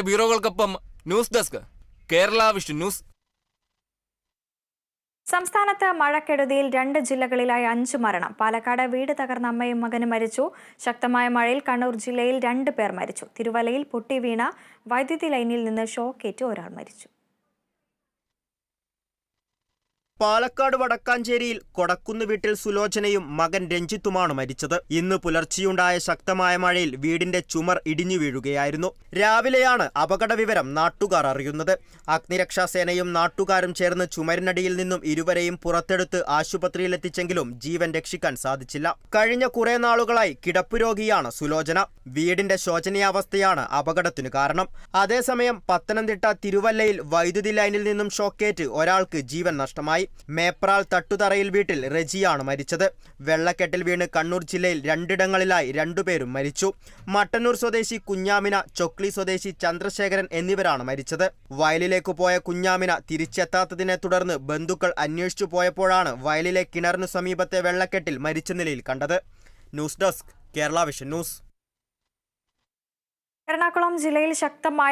ബ്യൂറോകൾക്കൊപ്പം news desk Kerala vision news. സംസ്ഥാനത്ത് മഴക്കെടുതിയിൽ രണ്ട് ജില്ലകളിലായി അഞ്ച് മരണം. പാലക്കാട് വീട് തകർന്ന അമ്മയും മകനും മരിച്ചു. ശക്തമായ മഴയിൽ കണ്ണൂർ ജില്ലയിൽ രണ്ട് പേർ മരിച്ചു. തിരുവലയിൽ പൊട്ടി വീണ വൈദ്യുതി ലൈനിൽ നിന്ന് ഷോക്കേറ്റ് ഒരാൾ മരിച്ചു. പാലക്കാട് വടക്കാഞ്ചേരിയിൽ കൊടക്കുന്ന് വീട്ടിൽ സുലോചനയും മകൻ രഞ്ജിത്തുമാണ് മരിച്ചത്. ഇന്ന് പുലർച്ചെയുണ്ടായ ശക്തമായ മഴയിൽ വീടിന്റെ ചുമർ ഇടിഞ്ഞു വീഴുകയായിരുന്നു. രാവിലെയാണ് അപകട വിവരം നാട്ടുകാർ അറിയുന്നത്. അഗ്നിരക്ഷാസേനയും നാട്ടുകാരും ചേർന്ന് ചുമരിനടിയിൽ നിന്നും ഇരുവരെയും പുറത്തെടുത്ത് ആശുപത്രിയിലെത്തിച്ചെങ്കിലും ജീവൻ രക്ഷിക്കാൻ സാധിച്ചില്ല. കഴിഞ്ഞ കുറെ നാളുകളായി കിടപ്പ് രോഗിയാണ് സുലോചന. വീടിന്റെ ശോചനീയാവസ്ഥയാണ് അപകടത്തിനു കാരണം. അതേസമയം പത്തനംതിട്ട തിരുവല്ലയിൽ വൈദ്യുതി ലൈനിൽ നിന്നും ഷോക്കേറ്റ് ഒരാൾക്ക് ജീവൻ നഷ്ടമായി. മേപ്രാൾ തട്ടുതറയിൽ വീട്ടിൽ റെജിയാണ് മരിച്ചത്. വെള്ളക്കെട്ടിൽ വീണ് കണ്ണൂർ ജില്ലയിൽ രണ്ടിടങ്ങളിലായി രണ്ടുപേരും മരിച്ചു. മട്ടന്നൂർ സ്വദേശി കുഞ്ഞാമിന ചൊക്ലി സ്വദേശി ചന്ദ്രശേഖരൻ എന്നിവരാണ് മരിച്ചത്. വയലിലേക്ക് പോയ കുഞ്ഞാമിന തിരിച്ചെത്താത്തതിനെ തുടർന്ന് ബന്ധുക്കൾ അന്വേഷിച്ചു പോയപ്പോഴാണ് വയലിലെ കിണറിനു സമീപത്തെ വെള്ളക്കെട്ടിൽ മരിച്ച നിലയിൽ കണ്ടത്. News desk Kerala vision news. Ernakulam ജില്ലയിൽ ശക്തമായ